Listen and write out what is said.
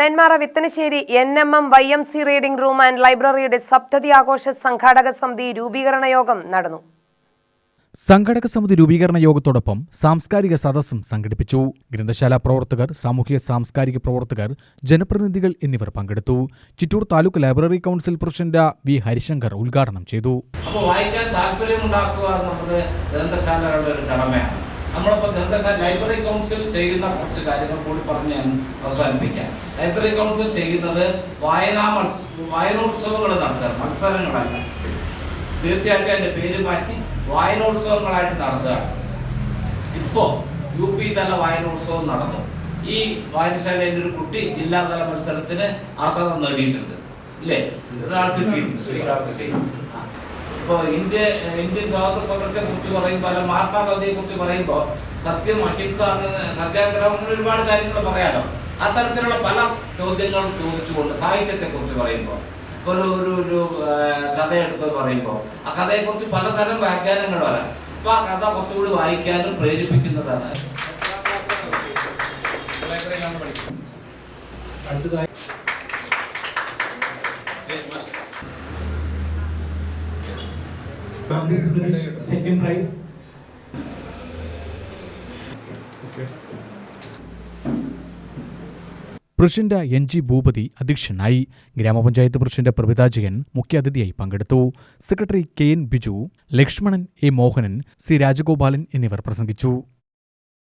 Nenmara Vithanassery N M M Y M C reading room and ലൈബ്രറിയുടെ സപ്തതി ആഘോഷ സംഘാടക സമിതി രൂപീകരണ യോഗം നടന്നു. സംഘടക സമിതി രൂപീകരണ യോഗത്തോടൊപ്പം സാംസ്കാരിക സദസ്സും സംഘടിപ്പിച്ചു. ഗ്രന്ഥശാല പ്രവർത്തകർ സാമൂഹിക സാംസ്കാരിക പ്രവർത്തകർ ജനപ്രതിനിധികൾ എന്നിവർ പങ്കെടുത്തു. Chittur taluk library council president V Harishankar ഉദ്ഘാടനം ചെയ്തു. അപ്പോൾ വായിക്കാൻ താല്പര്യമുണ്ടാക്കുക എന്നുള്ളത് ഗ്രന്ഥശാലകളുടെ ഒരു കടമയാണ്. നമ്മളിപ്പോൾ ഗ്രന്ഥശാല ലൈബ്രറി കൗൺസിൽ ചെയ്യുന്ന കുറച്ച് കാര്യങ്ങൾ കൂടി പറഞ്ഞ് ഞാൻ അവസാനിപ്പിക്കാം. ലൈബ്രറി കൗൺസിൽ ചെയ്യുന്നത് വായനാ മത്സ വായനോത്സവങ്ങൾ നടത്തുക മത്സരങ്ങളല്ല. തീർച്ചയായിട്ടും എന്റെ പേര് മാറ്റി വായനോത്സവങ്ങളായിട്ട് നടത്തുകയാണ് ഇപ്പോൾ യു പി തല വായനോത്സവം നടന്നു. ഈ വായനശാലയിൽ ഒരു കുട്ടി ജില്ലാതല മത്സരത്തിന് അർഹത നേടിയിട്ടുണ്ട്. ഇല്ലേ? ഒരാൾക്ക് കിട്ടിയിട്ടുണ്ട്. ഇപ്പോൾ ഇന്ത്യ ഇന്ത്യൻ സ്വാതന്ത്ര്യ സമരത്തെ കുറിച്ച് പറയുമ്പോൾ അല്ല മഹാത്മാഗാന്ധിയെ കുറിച്ച് പറയുമ്പോൾ സത്യം അഹിംസ സത്യാഗ്രഹം ഒരുപാട് കാര്യങ്ങൾ പറയാലോ. അത്തരത്തിലുള്ള പല ചോദ്യങ്ങളും ചോദിച്ചുകൊണ്ട് സാഹിത്യത്തെ കുറിച്ച് പറയുമ്പോൾ ഒരു ഒരു ഒരു കഥയെടുത്ത് പറയുമ്പോൾ ആ കഥയെക്കുറിച്ച് പലതരം വ്യാഖ്യാനങ്ങൾ വരാം. അപ്പൊ ആ കഥ കുറച്ചുകൂടി വായിക്കാനും പ്രേരിപ്പിക്കുന്നതാണ്. Participant, second prize. President N G Bhoopathi അധ്യക്ഷനായി ഗ്രാമപഞ്ചായത്ത് പ്രസിഡന്റ് പ്രഭിതാജയൻ മുഖ്യാതിഥിയായി പങ്കെടുത്തു. Secretary K N Biju Lakshmanan A Mohanan C Rajagopalan എന്നിവർ പ്രസംഗിച്ചു.